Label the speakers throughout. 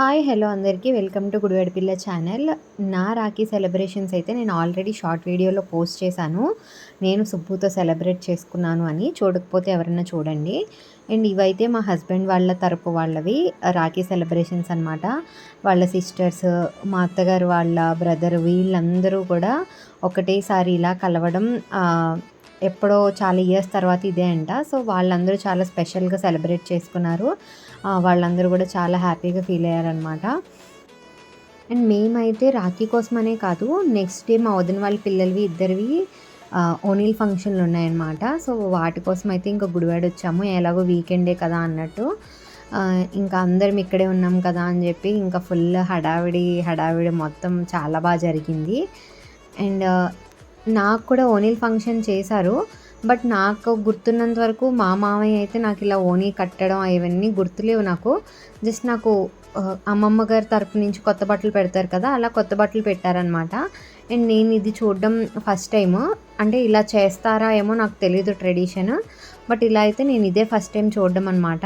Speaker 1: Hi hello అందరికీ. Welcome to Gudivada పిల్ల channel. నా రాఖీ సెలబ్రేషన్స్ అయితే నేను ఆల్రెడీ షార్ట్ వీడియోలో పోస్ట్ చేశాను. నేను సుబ్బుతో సెలబ్రేట్ చేసుకున్నాను అని. చూడకపోతే ఎవరైనా చూడండి. అండ్ ఇవైతే మా హస్బెండ్ వాళ్ళ తరపు వాళ్ళవి. రాఖీ సెలబ్రేషన్స్ అనమాట వాళ్ళ సిస్టర్స్ మా అత్తగారు వాళ్ళ బ్రదర్ వీళ్ళందరూ కూడా ఒకటేసారి ఇలా కలవడం ఎప్పుడో చాలా ఇయర్స్ తర్వాత ఇదే అంట. సో వాళ్ళందరూ చాలా స్పెషల్గా సెలబ్రేట్ చేసుకున్నారు. వాళ్ళందరూ కూడా చాలా హ్యాపీగా ఫీల్ అయ్యారనమాట అండ్ మేమైతే రాఖీ కోసమనే కాదు నెక్స్ట్ డే మా వదిన వాళ్ళ పిల్లలవి ఇద్దరివి ఓనీల్ ఫంక్షన్లు ఉన్నాయన్నమాట. సో వాటి కోసం అయితే ఇంకా గుడివాడ వచ్చాము. ఎలాగో వీకెండే కదా అన్నట్టు. ఇంకా అందరం ఇక్కడే ఉన్నాం కదా అని చెప్పి ఇంకా ఫుల్ హడావిడి హడావిడి మొత్తం చాలా బాగా జరిగింది. అండ్ నాకు కూడా ఓనీల్ ఫంక్షన్ చేశారు. బట్ నాకు గుర్తున్నంత వరకు మా మామయ్య అయితే నాకు ఇలా ఓనీ కట్టడం అవన్నీ గుర్తులేవు నాకు. జస్ట్ నాకు అమ్మమ్మ గారి తరపు నుంచి కొత్త బట్టలు పెడతారు కదా అలా కొత్త బట్టలు పెట్టారనమాట అండ్ నేను ఇది చూడడం ఫస్ట్ టైం అంటే ఇలా చేస్తారా ఏమో నాకు తెలియదు ట్రెడిషన్. బట్ ఇలా అయితే నేను ఇదే ఫస్ట్ టైం చూడడం అనమాట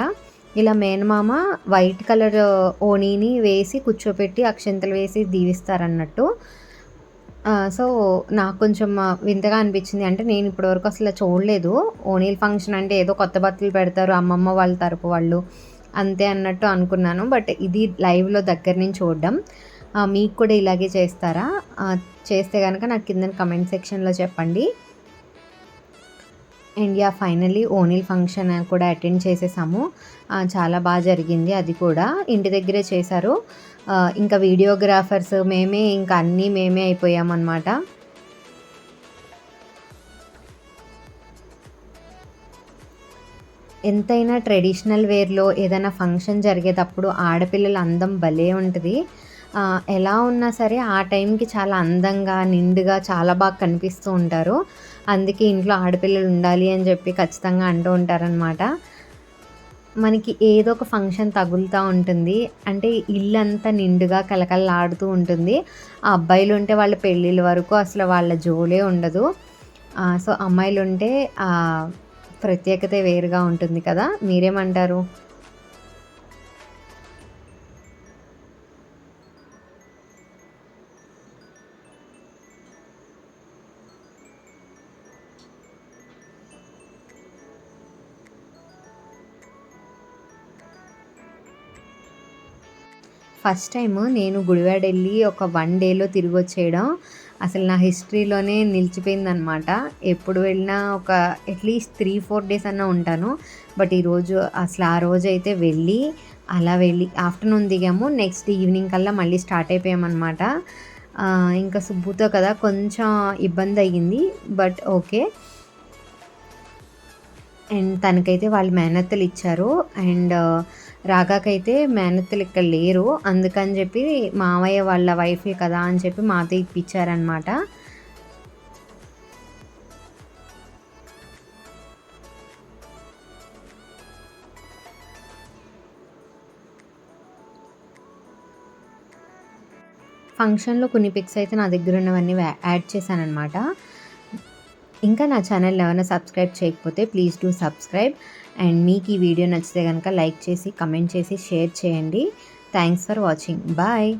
Speaker 1: ఇలా మేనమామ వైట్ కలర్ ఓనీని వేసి కూర్చోపెట్టి అక్షంతలు వేసి దీవిస్తారన్నట్టు. సో నాకు కొంచెం వింతగా అనిపించింది. అంటే నేను ఇప్పటివరకు అసలు చూడలేదు. ఓనీల్ ఫంక్షన్ అంటే ఏదో కొత్త బట్టలు పెడతారు అమ్మమ్మ వాళ్ళ తరపు వాళ్ళు అంతే అన్నట్టు అనుకున్నాను. బట్ ఇది లైవ్లో దగ్గర నుంచి చూడడం. మీకు కూడా ఇలాగే చేస్తారా? చేస్తే కనుక నాకు కింద కమెంట్ సెక్షన్లో చెప్పండి. ఇండియా ఫైనల్లీ ఓనిల్ ఫంక్షన్ కూడా అటెండ్ చేసేసాము. చాలా బాగా జరిగింది అది కూడా. ఇంటి దగ్గరే చేశారు. ఇంకా వీడియోగ్రాఫర్స్ మేమే ఇంకా అన్నీ మేమే అయిపోయామన్నమాట. ఎంతైనా ట్రెడిషనల్ వేర్లో ఏదైనా ఫంక్షన్ జరిగేటప్పుడు ఆడపిల్లల అందం భలే ఉంటుంది. ఎలా ఉన్నా సరే ఆ టైంకి చాలా అందంగా నిండుగా చాలా బాగా కనిపిస్తూ ఉంటారు. అందుకే ఇంట్లో ఆడపిల్లలు ఉండాలి అని చెప్పి ఖచ్చితంగా అంటూ ఉంటారనమాట మనకి ఏదో ఒక ఫంక్షన్ తగులుతూ ఉంటుంది. అంటే ఇల్లు అంతా నిండుగా కలకలలాడుతూ ఉంటుంది. ఆ అబ్బాయిలు ఉంటే వాళ్ళ పెళ్ళిళ్ళ వరకు అసలు వాళ్ళ జోలే ఉండదు. సో అమ్మాయిలు ఉంటే ప్రత్యేకత వేరుగా ఉంటుంది కదా. మీరేమంటారు? ఫస్ట్ టైము నేను గుడివాడ వెళ్ళి ఒక వన్ డేలో తిరిగి వచ్చేయడం అసలు నా హిస్టరీలోనే నిలిచిపోయిందనమాట. ఎప్పుడు వెళ్ళినా ఒక అట్లీస్ట్ త్రీ ఫోర్ డేస్ అన్నా ఉంటాను. బట్ ఈరోజు అసలు ఆ రోజు అయితే వెళ్ళి అలా వెళ్ళి ఆఫ్టర్నూన్ దిగాము. నెక్స్ట్ ఈవినింగ్ కల్లా మళ్ళీ స్టార్ట్ అయిపోయామన్నమాట ఇంకా సుబ్బుతో కదా కొంచెం ఇబ్బంది అయ్యింది బట్ ఓకే. అండ్ తనకైతే వాళ్ళు మేనత్తలు ఇచ్చారు. అండ్ రాగాకైతే మేనత్తలు ఇక్కడ లేరు. అందుకని చెప్పి మావయ్య వాళ్ళ వైఫే కదా అని చెప్పి మాతో ఇప్పించారనమాట ఫంక్షన్లో కొన్ని పిక్స్ అయితే నా దగ్గర ఉన్నవన్నీ యాడ్ చేశానమాట ఇంకా నా ఛానల్ ఏమైనా సబ్స్క్రైబ్ చేయకపోతే ప్లీజ్ డూ సబ్స్క్రైబ్. అండ్ మీకు ఈ వీడియో నచ్చితే కనుక లైక్ చేసి కమెంట్ చేసి షేర్ చేయండి. Thanks for watching. బాయ్.